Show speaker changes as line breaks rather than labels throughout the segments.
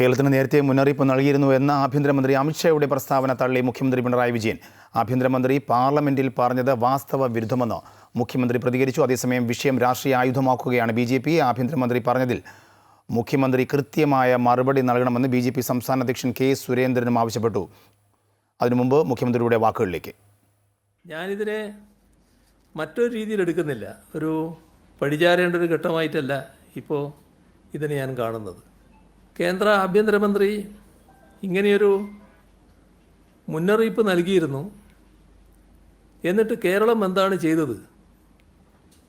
കേരളത്തിന് നേരത്തെ മുന്നറിയിപ്പ് നൽകിയിരുന്നു എന്ന ആഭ്യന്തരമന്ത്രി അമിത്ഷായുടെ പ്രസ്താവന തള്ളി മുഖ്യമന്ത്രി പിണറായി വിജയൻ. ആഭ്യന്തരമന്ത്രി പാർലമെന്റിൽ പറഞ്ഞത് വാസ്തവ വിരുദ്ധമെന്ന് മുഖ്യമന്ത്രി പ്രതികരിച്ചു. അതേസമയം വിഷയം രാഷ്ട്രീയ ആയുധമാക്കുകയാണ് ബി ജെ പി. ആഭ്യന്തരമന്ത്രി പറഞ്ഞതിൽ മുഖ്യമന്ത്രി കൃത്യമായ മറുപടി നൽകണമെന്ന് ബി ജെ പി സംസ്ഥാന അധ്യക്ഷൻ കെ സുരേന്ദ്രനും ആവശ്യപ്പെട്ടു. അതിനു മുമ്പ് മുഖ്യമന്ത്രിയുടെ വാക്കുകളിലേക്ക്.
ഞാനിതിനെ മറ്റൊരു രീതിയിൽ എടുക്കുന്നില്ല. ഒരു പഴിചാരേണ്ട ഒരു ഘട്ടമായിട്ടല്ല ഇപ്പോൾ ഇതിനെ ഞാൻ കാണുന്നത്. കേന്ദ്ര ആഭ്യന്തരമന്ത്രി ഇങ്ങനെയൊരു മുന്നറിയിപ്പ് നൽകിയിരുന്നു. എന്നിട്ട് കേരളം എന്താണ് ചെയ്തത്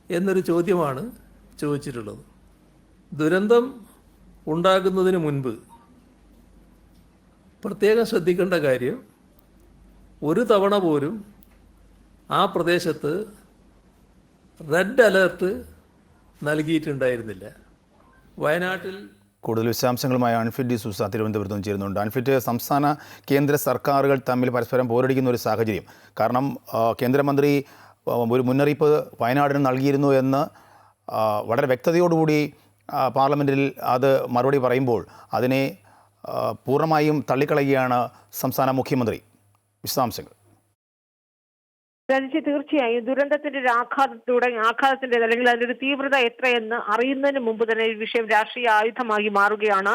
എന്നൊരു ചോദ്യമാണ് ചോദിച്ചിട്ടുള്ളത്. ദുരന്തം ഉണ്ടാകുന്നതിന് മുൻപ് പ്രത്യേകം ശ്രദ്ധിക്കേണ്ട കാര്യം ഒരു തവണ പോലും ആ പ്രദേശത്ത് റെഡ് അലേർട്ട് നൽകിയിട്ടുണ്ടായിരുന്നില്ല. വയനാട്ടിൽ
കൂടുതൽ വിശദാംശങ്ങളുമായി അൺഫിറ്റ് ഡി സൂസ തിരുവനന്തപുരത്ത് നിന്ന് ചേരുന്നുണ്ട്. അൺഫിറ്റ് സംസ്ഥാന കേന്ദ്ര സർക്കാരുകൾ തമ്മിൽ പരസ്പരം പോരടിക്കുന്ന ഒരു സാഹചര്യം. കാരണം കേന്ദ്രമന്ത്രി ഒരു മുന്നറിയിപ്പ് വയനാടിന് നൽകിയിരുന്നു എന്ന് വളരെ വ്യക്തതയോടുകൂടി പാർലമെന്റിൽ അത് മറുപടി പറയുമ്പോൾ അതിനെ പൂർണമായും തള്ളിക്കളയുകയാണ് സംസ്ഥാന മുഖ്യമന്ത്രി. വിശദാംശങ്ങൾ.
രഞ്ജി തീർച്ചയായും ദുരന്തത്തിന്റെ ഒരു ആഘാതത്തോടെ ആഘാതത്തിന്റെ അല്ലെങ്കിൽ അതിന്റെ ഒരു തീവ്രത എത്രയെന്ന് അറിയുന്നതിന് മുമ്പ് തന്നെ ഈ വിഷയം രാഷ്ട്രീയ ആയുധമായി മാറുകയാണ്.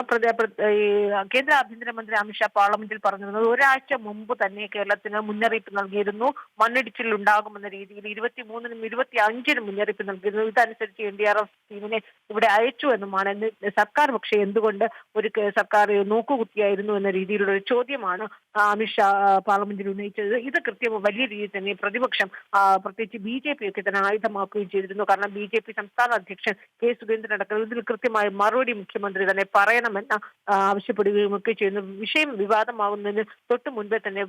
കേന്ദ്ര ആഭ്യന്തരമന്ത്രി അമിത്ഷാ പാർലമെന്റിൽ പറഞ്ഞിരുന്നത് ഒരാഴ്ച മുമ്പ് തന്നെ കേരളത്തിന് മുന്നറിയിപ്പ് നൽകിയിരുന്നു. മണ്ണിടിച്ചിൽ ഉണ്ടാകുമെന്ന രീതിയിൽ ഇരുപത്തിമൂന്നിനും ഇരുപത്തി അഞ്ചിനും മുന്നറിയിപ്പ് നൽകിയിരുന്നു. ഇതനുസരിച്ച് എൻ ഡി ആർ എഫ് ടീമിനെ ഇവിടെ അയച്ചു എന്നുമാണ്. എന്ന് സർക്കാർ പക്ഷേ എന്തുകൊണ്ട് ഒരു സർക്കാർ നോക്കുകുത്തിയായിരുന്നു എന്ന രീതിയിലുള്ള ഒരു ചോദ്യമാണ് അമിത്ഷാ പാർലമെന്റിൽ ഉന്നയിച്ചത്. ഇത് കൃത്യം വലിയ രീതിയിൽ തന്നെ പ്രതിപക്ഷം ആ, പ്രത്യേകിച്ച് ബി ജെ പി ഒക്കെ തന്നെ ആയുധമാക്കുകയും ചെയ്തിരുന്നു. കാരണം ബി ജെ പി സംസ്ഥാന അധ്യക്ഷൻ കെ സുരേന്ദ്രൻ അടക്കം ഇതിൽ കൃത്യമായ മറുപടി മുഖ്യമന്ത്രി തന്നെ പറയണമെന്ന് ആവശ്യപ്പെടുകയും ഒക്കെ ചെയ്യുന്നു. വിഷയം വിവാദമാകുന്നതിന് തൊട്ട് മുൻപേ തന്നെ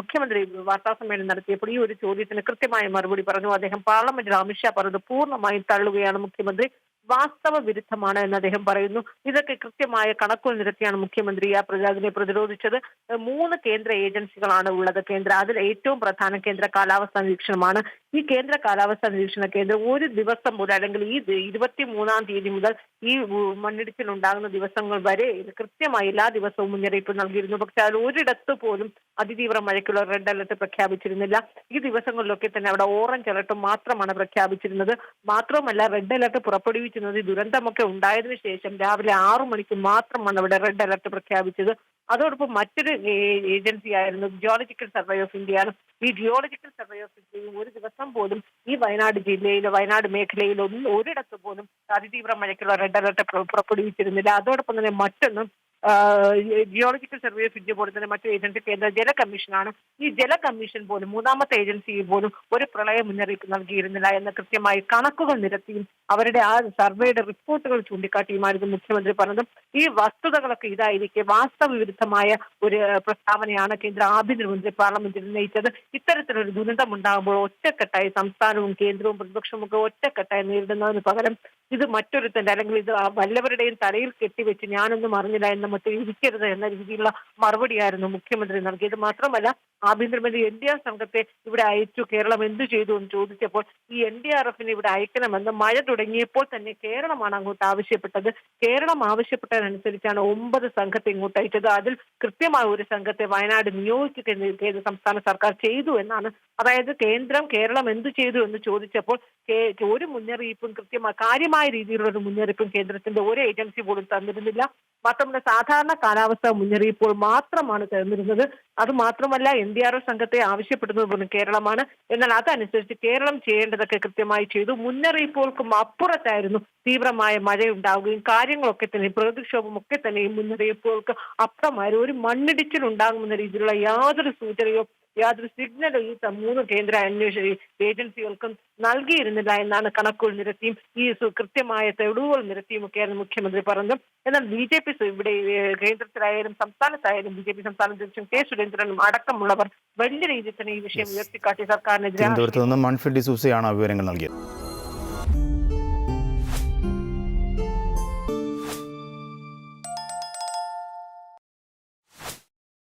മുഖ്യമന്ത്രി വാർത്താ സമ്മേളനം നടത്തിയപ്പോൾ ഈ ഒരു ചോദ്യത്തിന് കൃത്യമായ മറുപടി പറഞ്ഞു. അദ്ദേഹം പാർലമെന്റിൽ അമിത്ഷാ പറഞ്ഞത് പൂർണമായും തള്ളുകയാണ് മുഖ്യമന്ത്രി. വാസ്തവ വിരുദ്ധമാണ് എന്ന് അദ്ദേഹം പറയുന്നു. ഇതൊക്കെ കൃത്യമായ കണക്കുകൾ നിരത്തിയാണ് മുഖ്യമന്ത്രി ആ പ്രതി- പ്രതിരോധിച്ചത്. മൂന്ന് കേന്ദ്ര ഏജൻസികളാണ് ഉള്ളത്. കേന്ദ്ര അതിൽ ഏറ്റവും പ്രധാന കേന്ദ്ര കാലാവസ്ഥാ നിരീക്ഷണമാണ്. ഈ കേന്ദ്ര കാലാവസ്ഥാ നിരീക്ഷണ കേന്ദ്രം ഒരു ദിവസം മുതൽ അല്ലെങ്കിൽ ഈ ഇരുപത്തി മൂന്നാം തീയതി മുതൽ ഈ മണ്ണിടിച്ചിൽ ഉണ്ടാകുന്ന ദിവസങ്ങൾ വരെ കൃത്യമായി എല്ലാ ദിവസവും മുന്നറിയിപ്പ് നൽകിയിരുന്നു. പക്ഷെ അതിൽ ഒരിടത്ത് പോലും അതിതീവ്ര മഴയ്ക്കുള്ള റെഡ് അലർട്ട് പ്രഖ്യാപിച്ചിരുന്നില്ല. ഈ ദിവസങ്ങളിലൊക്കെ തന്നെ അവിടെ ഓറഞ്ച് അലർട്ട് മാത്രമാണ് പ്രഖ്യാപിച്ചിരുന്നത്. മാത്രമല്ല റെഡ് അലർട്ട് പുറപ്പെടുവിക്കുന്നത് ഈ ദുരന്തമൊക്കെ ഉണ്ടായതിനു ശേഷം രാവിലെ ആറു മണിക്ക് മാത്രമാണ് അവിടെ റെഡ് അലർട്ട് പ്രഖ്യാപിച്ചത്. അതോടൊപ്പം മറ്റൊരു ഏ- ഏജൻസി ആയിരുന്നു ജിയോളജിക്കൽ സർവേ ഓഫ് ഇന്ത്യയാണ് ഈ ജിയോളജിക്കൽ സർവേ ഓഫ് ഇന്ത്യയും ഒരു ദിവസം പോലും ഈ വയനാട് ജില്ലയിലോ വയനാട് മേഖലയിലോ ഒന്നും ഒരിടത്ത് പോലും അതിതീവ്ര മഴയ്ക്കുള്ള റെഡ് അലർട്ട് പുറ- പുറപ്പെടുവിച്ചിരുന്നില്ല. അതോടൊപ്പം തന്നെ മറ്റൊന്നും ജിയോളജിക്കൽ സർവേ ഓഫ് ഇന്ത്യ പോലെ തന്നെ മറ്റു ഏജൻസി കേന്ദ്ര ജല കമ്മീഷനാണ് ഈ ജല കമ്മീഷൻ പോലും മൂന്നാമത്തെ ഏജൻസി പോലും ഒരു പ്രളയ മുന്നറിയിപ്പ് നൽകിയിരുന്നില്ല എന്ന കൃത്യമായി കണക്കുകൾ നിരത്തിയും അവരുടെ ആ സർവേയുടെ റിപ്പോർട്ടുകൾ ചൂണ്ടിക്കാട്ടിയുമായിരുന്നു മുഖ്യമന്ത്രി പറഞ്ഞത്. ഈ വസ്തുതകളൊക്കെ ഇതായിരിക്കെ വാസ്തവ വിരുദ്ധമായ ഒരു പ്രസ്താവനയാണ് കേന്ദ്ര ആഭ്യന്തരമന്ത്രി പാർലമെന്റിൽ ഉന്നയിച്ചത്. ഇത്തരത്തിലൊരു ദുരന്തം ഉണ്ടാകുമ്പോൾ ഒറ്റക്കെട്ടായി സംസ്ഥാനവും കേന്ദ്രവും പ്രതിപക്ഷവും ഒക്കെ ഒറ്റക്കെട്ടായി നേരിടുന്നതിന് പകരം ഇത് മറ്റൊരുത്തന്റെ അല്ലെങ്കിൽ ഇത് വല്ലവരുടെയും തലയിൽ കെട്ടിവെച്ച് ഞാനൊന്നും അറിഞ്ഞില്ല എന്ന മറ്റും ഇരിക്കരുത് എന്ന രീതിയിലുള്ള മറുപടിയായിരുന്നു മുഖ്യമന്ത്രി നൽകിയത്. മാത്രമല്ല ആഭ്യന്തരമന്ത്രി എൻ ഡി ആർ സംഘത്തെ ഇവിടെ അയച്ചു. കേരളം എന്തു ചെയ്തു എന്ന് ചോദിച്ചപ്പോൾ ഈ എൻ ഡി ആർ എഫിനെ ഇവിടെ അയക്കണമെന്ന് മഴ തുടങ്ങിയപ്പോൾ തന്നെ കേരളമാണ് അങ്ങോട്ട് ആവശ്യപ്പെട്ടത്. കേരളം ആവശ്യപ്പെട്ടതിനനുസരിച്ചാണ് ഒമ്പത് സംഘത്തെ ഇങ്ങോട്ട് അയച്ചത്. അതിൽ കൃത്യമായ ഒരു സംഘത്തെ വയനാട് കേന്ദ്ര സംസ്ഥാന സർക്കാർ ചെയ്തു എന്നാണ്. അതായത് കേന്ദ്രം കേരളം എന്തു ചെയ്തു എന്ന് ചോദിച്ചപ്പോൾ ഒരു മുന്നറിയിപ്പും കൃത്യമായ കാര്യമായ രീതിയിലുള്ള ഒരു മുന്നറിയിപ്പും കേന്ദ്രത്തിന്റെ ഒരു ഏജൻസി പോലും തന്നിരുന്നില്ല. മാത്രമല്ല സാധാരണ കാലാവസ്ഥ മുന്നറിയിപ്പോൾ മാത്രമാണ് തന്നിരുന്നത്. അത് മാത്രമല്ല എൻ ഡി ആർ എഫ് സംഘത്തെ ആവശ്യപ്പെടുന്നത് പോലും കേരളമാണ്. എന്നാൽ അതനുസരിച്ച് കേരളം ചെയ്യേണ്ടതൊക്കെ കൃത്യമായി ചെയ്തു. മുന്നറിയിപ്പുകൾക്കും അപ്പുറത്തായിരുന്നു തീവ്രമായ മഴയുണ്ടാവുകയും കാര്യങ്ങളൊക്കെ തന്നെ പ്രകൃതിക്ഷോഭം ഒക്കെ തന്നെ ഈ മുന്നറിയിപ്പുകൾക്ക് അപ്പുറമായിരുന്നു ഒരു മണ്ണിടിച്ചിൽ ഉണ്ടാകുമെന്ന രീതിയിലുള്ള യാതൊരു സൂചനയോ യാതൊരു സിഗ്നലും ഈ മൂന്ന് കേന്ദ്ര അന്വേഷണ ഏജൻസികൾക്കും നൽകിയിരുന്നില്ല എന്നാണ് കണക്കുകൾ നിരത്തിയും ഈ കൃത്യമായ തെളിവുകൾ നിരത്തിയും ഒക്കെയാണ് മുഖ്യമന്ത്രി പറഞ്ഞത്. എന്നാൽ ബി ജെ പി ഇവിടെ കേന്ദ്രത്തിലായാലും സംസ്ഥാനത്തായാലും ബി ജെ പി സംസ്ഥാന അധ്യക്ഷൻ കെ സുരേന്ദ്രനും അടക്കമുള്ളവർ വലിയ രീതിയിൽ തന്നെ ഈ വിഷയം ഉയർത്തിക്കാട്ടി സർക്കാരിനെതിരെ
തിരുവനന്തപുരത്ത് നിന്നും അൺഫിറ്റ് ഡി സൂസയാണ് വിവരങ്ങൾ നൽകിയത്.